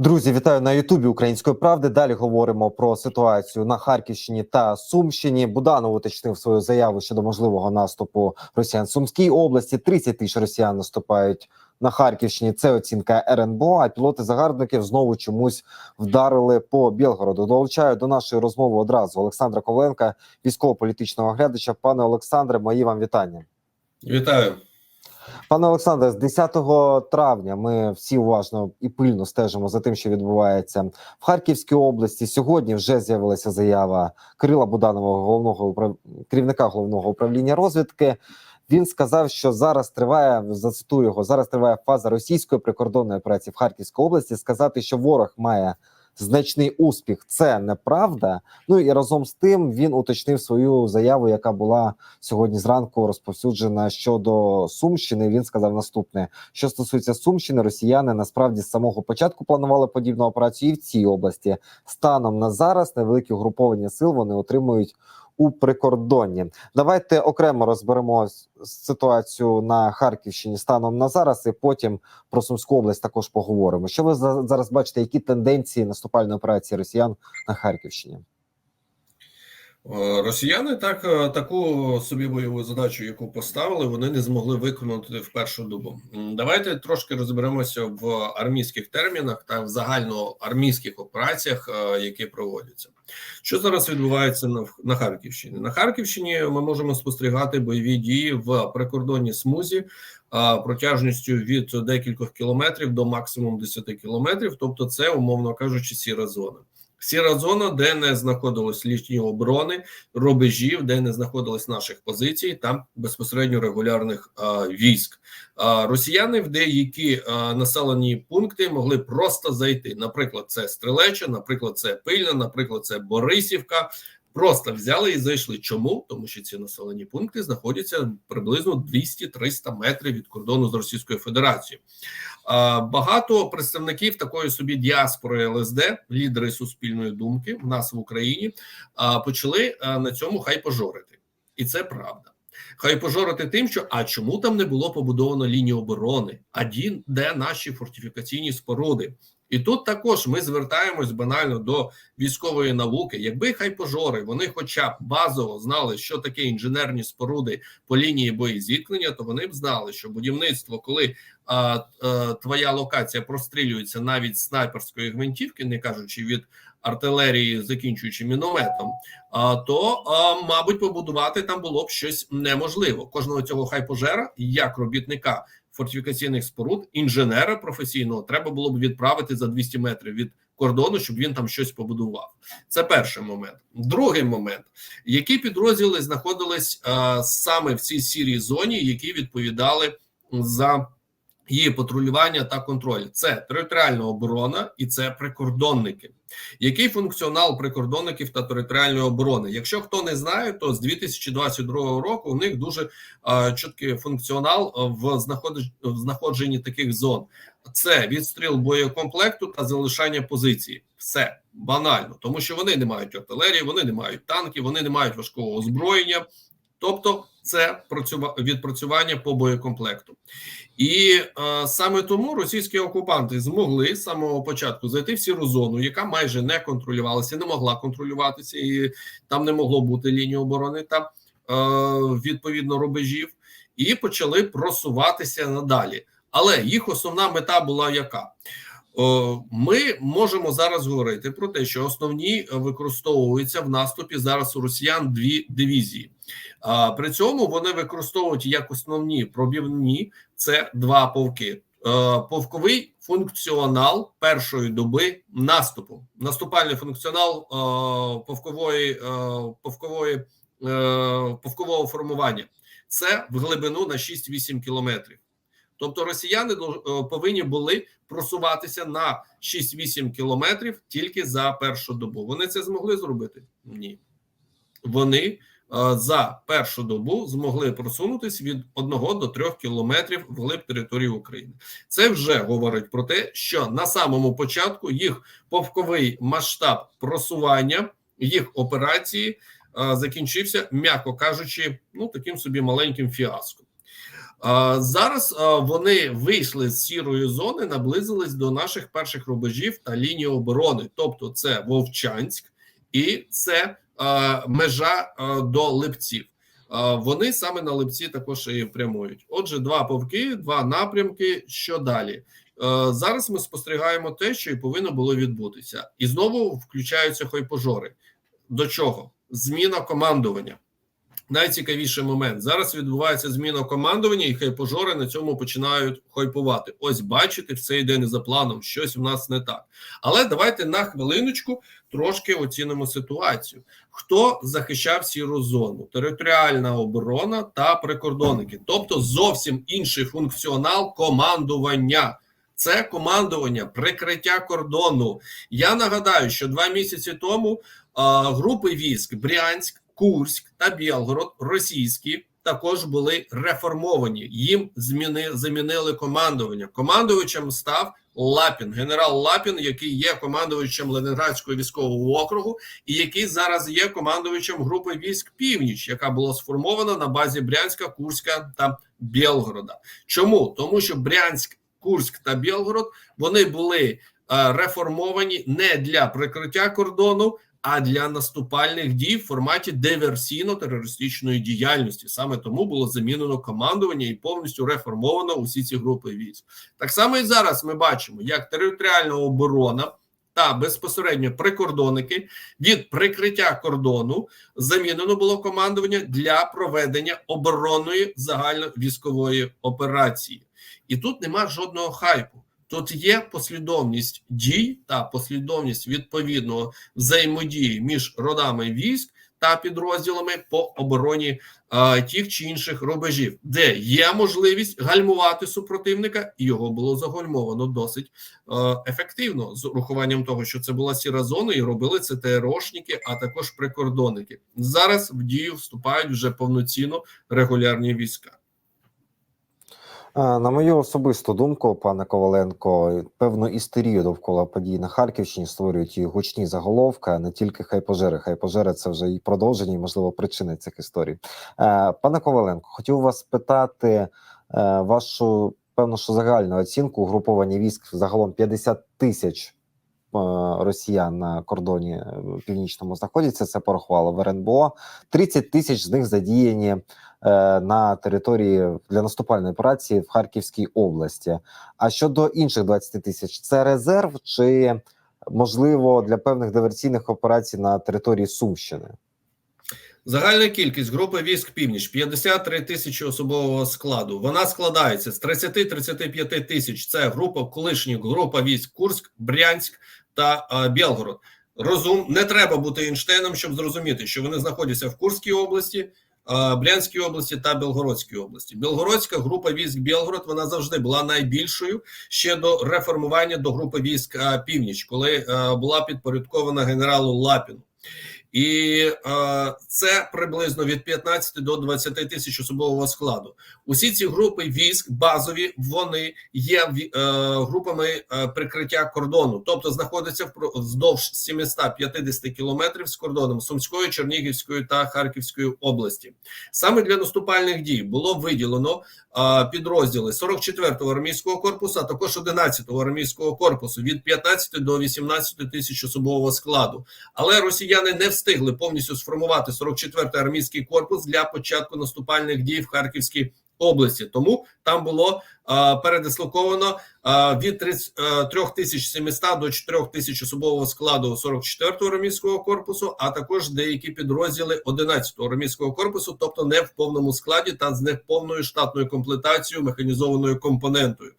Друзі, вітаю на Ютубі Української правди. Далі говоримо про ситуацію на Харківщині та Сумщині. Буданов уточнив свою заяву щодо можливого наступу росіян в Сумській області. 30 тисяч росіян наступають на Харківщині. Це оцінка РНБО. А пілоти загарбників знову чомусь вдарили по Білгороду. Долучаю до нашої розмови одразу Олександра Коваленка, військово-політичного оглядача. Пане Олександре, мої вам вітання. Вітаю. Пане Олександре, з 10 травня ми всі уважно і пильно стежимо за тим, що відбувається в Харківській області. Сьогодні вже з'явилася заява Кирила Буданова, головного управ... керівника головного управління розвідки. Він сказав, що зараз триває зацитую його. Зараз триває фаза російської прикордонної операції в Харківській області. Сказати, що ворог має значний успіх, це неправда. Ну і разом з тим він уточнив свою заяву, яка була сьогодні зранку розповсюджена щодо Сумщини. Він сказав наступне: що стосується Сумщини, росіяни насправді з самого початку планували подібну операцію і в цій області. Станом на зараз невеликі угруповання сил вони отримують. У прикордонні давайте окремо розберемо ситуацію на Харківщині станом на зараз, і потім про Сумську область також поговоримо. Що ви зараз бачите, які тенденції наступальної операції Росіян на Харківщині? Росіяни так таку собі бойову задачу, яку поставили, вони не змогли виконати в першу добу. Давайте трошки розберемося в армійських термінах та в загальноармійських операціях, які проводяться. Що зараз відбувається на на Харківщині? На Харківщині ми можемо спостерігати бойові дії в прикордонній смузі протяжністю від декількох кілометрів до максимум 10 кілометрів. Тобто, це умовно кажучи, сіра зона. Сіра зона, де не знаходилось лічні оборони, рубежів, де не знаходилось наших позицій, там безпосередньо регулярних а, військ. А, Росіяни в деякі а, населені пункти могли просто зайти. Наприклад, це Стрелеча, наприклад, це Пильна, наприклад, це Борисівка. Просто взяли і зайшли. Чому? Тому що ці населені пункти знаходяться приблизно 200-300 метрів від кордону з Російською Федерацією. Багато представників такої собі діаспори ЛСД, лідери суспільної думки в нас в Україні, почали на цьому хай пожорити, і це правда. Хай пожорити тим, що а чому там не було побудовано лінію оборони? А де наші фортифікаційні споруди? І тут також ми звертаємось банально до військової науки. Якби хай пожори вони, хоча б базово знали, що таке інженерні споруди по лінії боєзіткнення, то вони б знали, що будівництво, коли а, а, твоя локація прострілюється навіть снайперської гвинтівки, не кажучи від артилерії, закінчуючи мінометом, то мабуть побудувати там було б щось неможливо. Кожного цього хай пожера як робітника фортифікаційних споруд інженера професійного треба було б відправити за 200 метрів від кордону, щоб він там щось побудував. Це перший момент. Другий момент, які підрозділи знаходились саме в цій сірій зоні, які відповідали за її патрулювання та контроль. Це територіальна оборона і це прикордонники. Який функціонал прикордонників та територіальної оборони? Якщо хто не знає, то з 2022 року у них дуже а, чіткий функціонал в знаходженні таких зон. Це відстріл боєкомплекту та залишання позиції. Все банально, тому що вони не мають артилерії, вони не мають танків, вони не мають важкого озброєння. Тобто це відпрацювання по боєкомплекту, і е, саме тому російські окупанти змогли з самого початку зайти в сіру зону, яка майже не контролювалася, не могла контролюватися, і там не могло бути лінії оборони та е, відповідно рубежів, і почали просуватися надалі. Але їх основна мета була яка? Ми можемо зараз говорити про те, що основні використовуються в наступі зараз у росіян дві дивізії. При цьому вони використовують як основні пробівні це два полки. Повковий функціонал першої доби наступу, наступальний функціонал повкової повкової повкового формування. Це в глибину на 6-8 кілометрів. Тобто росіяни повинні були просуватися на 6-8 кілометрів тільки за першу добу. Вони це змогли зробити? Ні. Вони за першу добу змогли просунутися від 1 до 3 кілометрів вглиб території України. Це вже говорить про те, що на самому початку їх повковий масштаб просування їх операції закінчився, м'яко кажучи, ну таким собі маленьким фіаском. Зараз вони вийшли з сірої зони, наблизились до наших перших рубежів та лінії оборони. Тобто, це Вовчанськ і це межа до Липців. Вони саме на Липці також і прямують. Отже, два повки, два напрямки. Що далі? Е, Зараз ми спостерігаємо те, що і повинно було відбутися, і знову включаються хойпожори. До чого? Зміна командування. Найцікавіший момент зараз відбувається зміна командування, і хайпожори на цьому починають хайпувати. Ось бачите, все йде не за планом, щось в нас не так. Але давайте на хвилиночку трошки оцінимо ситуацію. Хто захищав сіру зону? Територіальна оборона та прикордонники, тобто зовсім інший функціонал командування. Це командування, прикриття кордону. Я нагадаю, що два місяці тому а, групи військ Брянськ, Курськ та Білгород російські також були реформовані. Їм зміни замінили командування. Командувачем став Лапін, генерал Лапін, який є командувачем Ленинградського військового округу, і який зараз є командувачем групи військ Північ, яка була сформована на базі Брянська, Курська та Білгорода. Чому тому, що Брянськ, Курськ та Білгород вони були е, реформовані не для прикриття кордону, а для наступальних дій в форматі диверсійно-терористичної діяльності. Саме тому було замінено командування і повністю реформовано усі ці групи військ. Так само і зараз ми бачимо, як територіальна оборона. Та безпосередньо прикордонники від прикриття кордону замінено було командування для проведення оборонної загальновійськової операції, і тут нема жодного хайпу. Тут є послідовність дій та послідовність відповідного взаємодії між родами військ та підрозділами по обороні е, тих чи інших рубежів, де є можливість гальмувати супротивника, і його було загальмовано досить е, ефективно з урахуванням того, що це була сіра зона, і робили це ТРОшники, а також прикордонники. Зараз в дію вступають вже повноцінно регулярні війська. Е, На мою особисту думку, пане Коваленко, певну істерію довкола подій на Харківщині створюють і гучні заголовки, а не тільки хайпожери. Хайпожери це вже і продовження, і можливо причини цих історій. Е, Пане Коваленко, хотів вас питати е, вашу певно, що загальну оцінку угруповання військ загалом 50 тисяч. Росіян на кордоні північному знаходяться. Це порахувало в РНБО. 30 тисяч з них задіяні на території для наступальної операції в Харківській області. А щодо інших 20 тисяч, це резерв чи можливо для певних диверсійних операцій на території Сумщини? Загальна кількість групи військ північ 53 тисячі особового складу. Вона складається з 30-35 тисяч. Це група колишніх група військ Курськ, Брянськ та е, Білгород. Розум не треба бути Ейнштейном, щоб зрозуміти, що вони знаходяться в Курській області, е, Брянській області та Білгородській області. Білгородська група військ Білгород вона завжди була найбільшою ще до реформування до групи військ е, північ, коли е, була підпорядкована генералу Лапіну. І е, це приблизно від 15 до 20 тисяч особового складу. Усі ці групи військ базові вони є е, групами е, прикриття кордону, тобто знаходяться вздовж 750 кілометрів з кордоном Сумської, Чернігівської та Харківської області. Саме для наступальних дій було виділено е, підрозділи 44-го армійського корпусу, а також 11-го армійського корпусу від 15 до 18 тисяч особового складу. Але росіяни не встигли повністю сформувати 44-й армійський корпус для початку наступальних дій в Харківській області. Тому там було е, передислоковано е, від 30, е, 3700 до 4000 особового складу 44-го армійського корпусу, а також деякі підрозділи 11-го армійського корпусу, тобто не в повному складі та з неповною штатною комплектацією механізованою компонентою.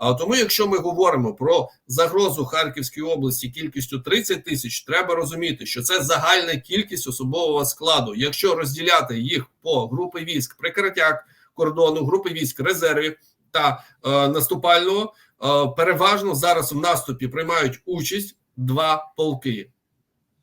А тому, якщо ми говоримо про загрозу Харківській області кількістю 30 тисяч, треба розуміти, що це загальна кількість особового складу. Якщо розділяти їх по групи військ прикриття кордону, групи військ резервів та е, наступального, е, переважно зараз в наступі приймають участь два полки.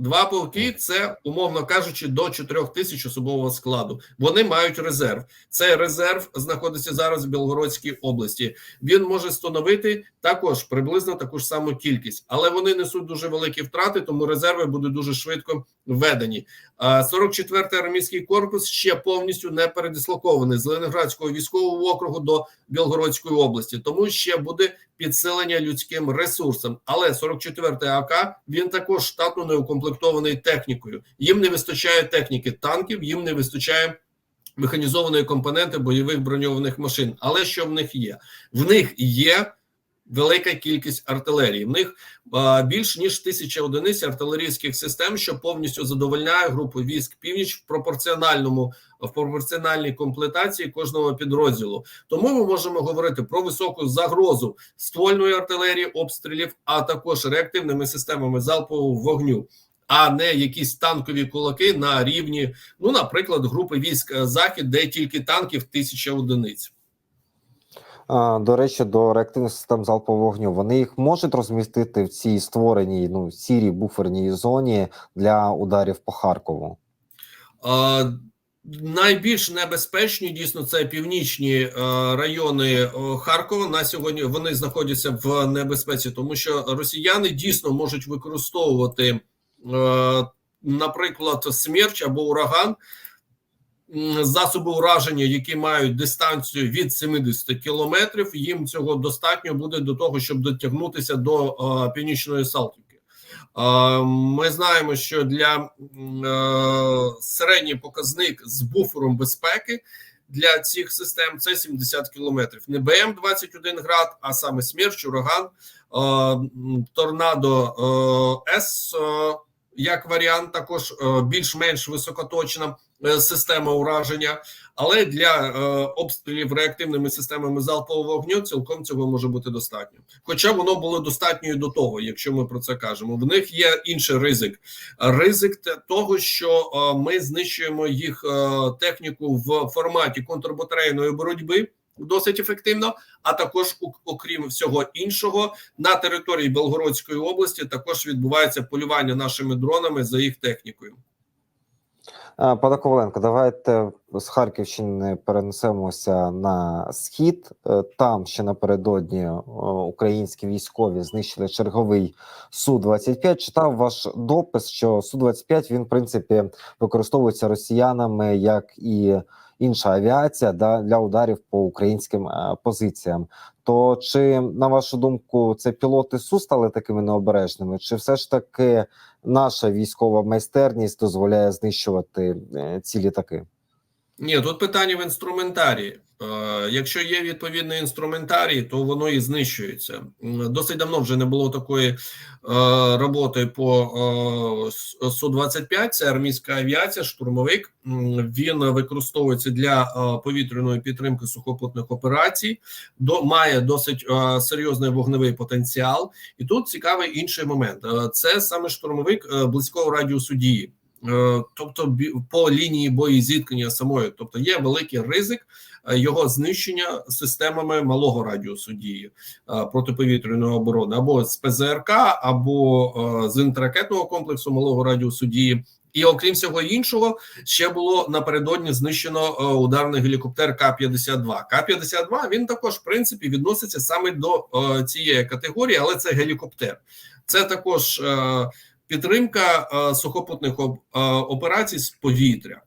Два полки це, умовно кажучи, до 4 тисяч особового складу. Вони мають резерв. Цей резерв знаходиться зараз в Білгородській області. Він може становити також приблизно таку ж саму кількість, але вони несуть дуже великі втрати, тому резерви будуть дуже швидко введені. А 44-й армійський корпус ще повністю не передислокований з Ленінградського військового округу до Білгородської області, тому ще буде підсилення людським ресурсом. Але 44-й АК він також штатно не укомплектований технікою. Їм не вистачає техніки танків, їм не вистачає. Механізованої компоненти бойових броньованих машин, але що в них є? В них є велика кількість артилерії. В них більш ніж тисяча одиниць артилерійських систем, що повністю задовольняє групу військ північ в пропорціональному в пропорціональній комплектації кожного підрозділу. Тому ми можемо говорити про високу загрозу ствольної артилерії, обстрілів, а також реактивними системами залпового вогню. А не якісь танкові кулаки на рівні, ну, наприклад, групи військ е, Захід, де тільки танків тисяча одиниць. До речі, до реактивних систем залпового вогню вони їх можуть розмістити в цій створеній ну сірій буферній зоні для ударів по Харкову. А, Найбільш небезпечні дійсно це північні е, райони е, Харкова. На сьогодні вони знаходяться в небезпеці, тому що росіяни дійсно можуть використовувати, е, наприклад, смерч або ураган, засоби ураження, які мають дистанцію від 70 кілометрів. Їм цього достатньо буде до того, щоб дотягнутися до північної Салтівки. Ми знаємо, що для е, середній показник з буфером безпеки для цих систем це 70 кілометрів. Не БМ 21 град, а саме смерч, ураган, торнадо е, С е, як варіант, також більш-менш високоточна система ураження. Але для е, обстрілів реактивними системами залпового вогню цілком цього може бути достатньо. Хоча воно було достатньо до того, якщо ми про це кажемо. В них є інший ризик: ризик того, що е, ми знищуємо їх е, техніку в форматі контрбатарейної боротьби. Досить ефективно, а також окрім всього іншого, на території Белгородської області також відбувається полювання нашими дронами за їх технікою. А, Пане Коваленко, давайте з Харківщини перенесемося на схід. Е, Там ще напередодні е, українські військові знищили черговий су 25 Читав ваш допис, що су 25 він в принципі використовується росіянами як і інша авіація да, для ударів по українським е, позиціям. То чи на вашу думку це пілоти су стали такими необережними, чи все ж таки наша військова майстерність дозволяє знищувати е, ці літаки? Ні, тут питання в інструментарії. Е, Якщо є відповідний інструментарій, то воно і знищується. Досить давно вже не було такої е, роботи по е, Су-25. Це армійська авіація, штурмовик. Він використовується для повітряної підтримки сухопутних операцій. До має досить серйозний вогневий потенціал. І тут цікавий інший момент: це саме штурмовик близького радіусу дії. Е, тобто по лінії боєзіткнення самої, тобто є великий ризик е, його знищення системами малого радіусу дії е, протиповітряної оборони або з ПЗРК, або з інтерракетного комплексу малого радіусу дії. І окрім всього іншого, ще було напередодні знищено ударний гелікоптер К-52. К-52 він також в принципі відноситься саме до цієї категорії, але це гелікоптер. Це також підтримка е, сухопутних е, операцій з повітря.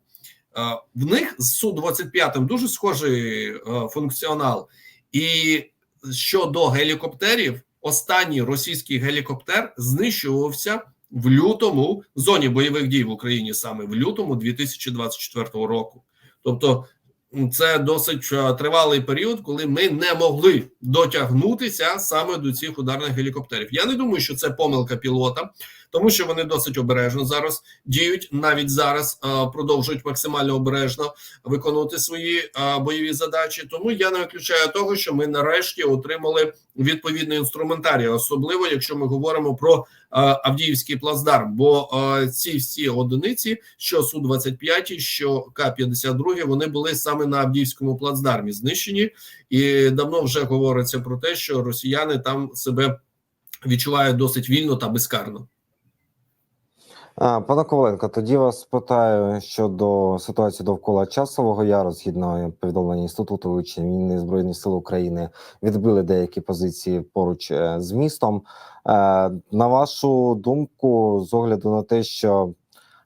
Е, в них з су 25 дуже схожий функціонал. І щодо гелікоптерів, останній російський гелікоптер знищувався в лютому в зоні бойових дій в Україні саме в лютому 2024 року. Тобто, це досить тривалий період, коли ми не могли дотягнутися саме до цих ударних гелікоптерів. Я не думаю, що це помилка пілота, тому що вони досить обережно зараз діють. Навіть зараз е, продовжують максимально обережно виконувати свої е, бойові задачі. Тому я не виключаю того, що ми нарешті отримали відповідний інструментарій, особливо якщо ми говоримо про е, Авдіївський плацдарм. Бо е, ці всі одиниці, що су 25 що К 52 вони були саме на Авдіївському плацдармі знищені, і давно вже говориться про те, що росіяни там себе відчувають досить вільно та безкарно. Пане Коваленко, тоді вас питаю щодо ситуації довкола часового яру, згідно повідомлення інституту вивчення війни збройних сил України, відбили деякі позиції поруч е, з містом. Е, На вашу думку, з огляду на те, що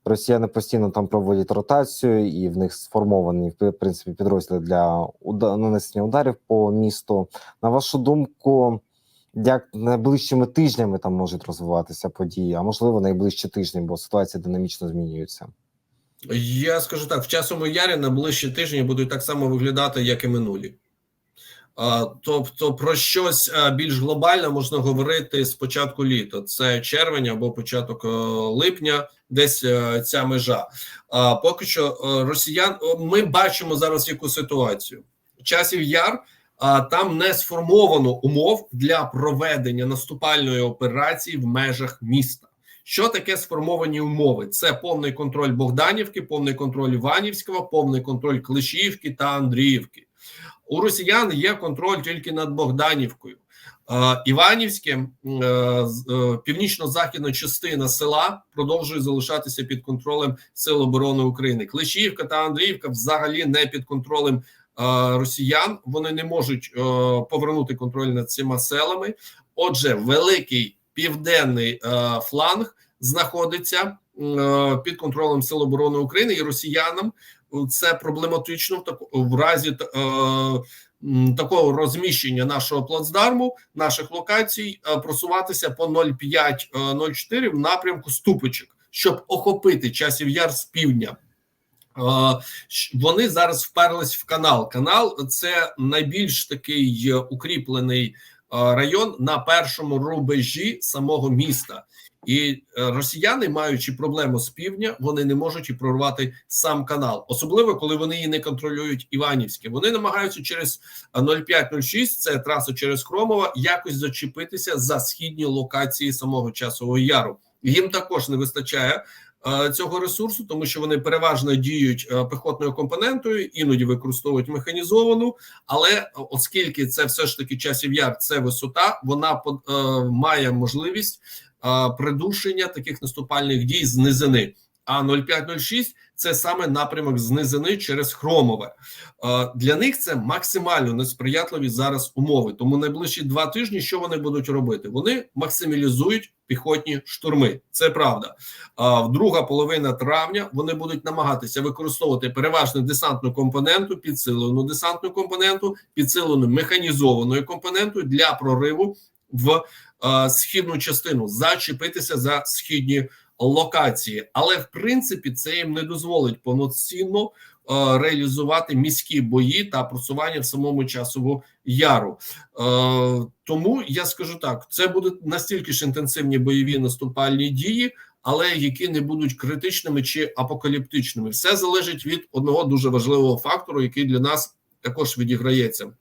росіяни постійно там проводять ротацію, і в них сформовані в принципі підрозділи для нанесення ударів по місту. На вашу думку, як найближчими тижнями там можуть розвиватися події, а можливо найближчі тижні, бо ситуація динамічно змінюється. Я скажу так: в часовому ярі на ближчі тижні будуть так само виглядати, як і минулі. Тобто про щось а, більш глобальне можна говорити з початку літа. Це червень або початок е, липня, десь е, ця межа. А поки що е, росіян ми бачимо зараз яку ситуацію. Часів яр. Там не сформовано умов для проведення наступальної операції в межах міста. Що таке сформовані умови? Це повний контроль Богданівки, повний контроль Іванівського, повний контроль Клишівки та Андріївки. У росіян є контроль тільки над Богданівкою. Іванівське, е, е, північно-західна частина села продовжує залишатися під контролем Сил оборони України. Клишівка та Андріївка взагалі не під контролем росіян. Вони не можуть е, повернути контроль над цими селами. Отже, великий південний е, фланг знаходиться е, під контролем Сил оборони України і росіянам. Це проблематично в разі е, такого розміщення нашого плацдарму, наших локацій, е, просуватися по 0,5-0,4 в напрямку ступичок, щоб охопити часів яр з півдня. Вони зараз вперлись в канал. Канал це найбільш такий е, укріплений е, район на першому рубежі самого міста. І е, росіяни, маючи проблему з півдня, вони не можуть і прорвати сам канал, особливо коли вони її не контролюють. Іванівське. Вони намагаються через е, 0506, це траса через Хромова, якось зачепитися за східні локації самого часового яру. Їм також не вистачає цього ресурсу, тому що вони переважно діють е, пехотною компонентою, іноді використовують механізовану. Але е, оскільки це все ж таки часів яр, це висота, вона е, має можливість е, придушення таких наступальних дій з низини. А 0506 – це саме напрямок з низини через Хромове. Е, Для них це максимально несприятливі зараз умови. Тому найближчі два тижні що вони будуть робити? Вони максималізують піхотні штурми. Це правда. В друга половина травня вони будуть намагатися використовувати переважно десантну компоненту, підсилену десантну компоненту, підсилену механізованою компонентою для прориву в е, східну частину, зачепитися за східні локації. Але в принципі це їм не дозволить повноцінно е, реалізувати міські бої та просування в самому часову яру. Е, тому я скажу так: це будуть настільки ж інтенсивні бойові наступальні дії, але які не будуть критичними чи апокаліптичними. Все залежить від одного дуже важливого фактору, який для нас також відіграється.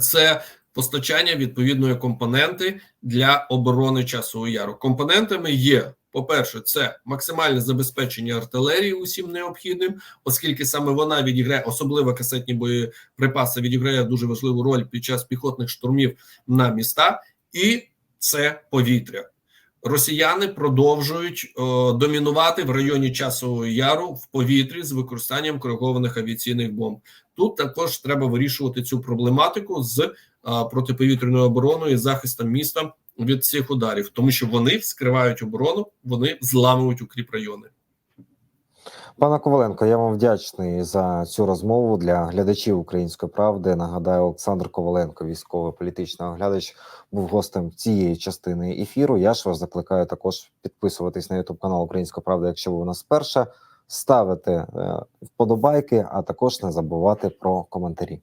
Це постачання відповідної компоненти для оборони часового яру. Компонентами є. По-перше, це максимальне забезпечення артилерії усім необхідним, оскільки саме вона відіграє, особливо касетні боєприпаси, відіграє дуже важливу роль під час піхотних штурмів на міста, і це повітря. Росіяни продовжують е, домінувати в районі часового яру в повітрі з використанням коригованих авіаційних бомб. Тут також треба вирішувати цю проблематику з е, протиповітряною обороною і захистом міста від цих ударів, тому що вони вскривають оборону, вони зламують укріп райони. Пане Коваленко, я вам вдячний за цю розмову для глядачів української правди. Нагадаю, Олександр Коваленко, військовий політичний оглядач, був гостем цієї частини ефіру. Я ж вас закликаю також підписуватись на Ютуб канал Українська Правда, якщо ви у нас вперше, ставити е, вподобайки, а також не забувати про коментарі.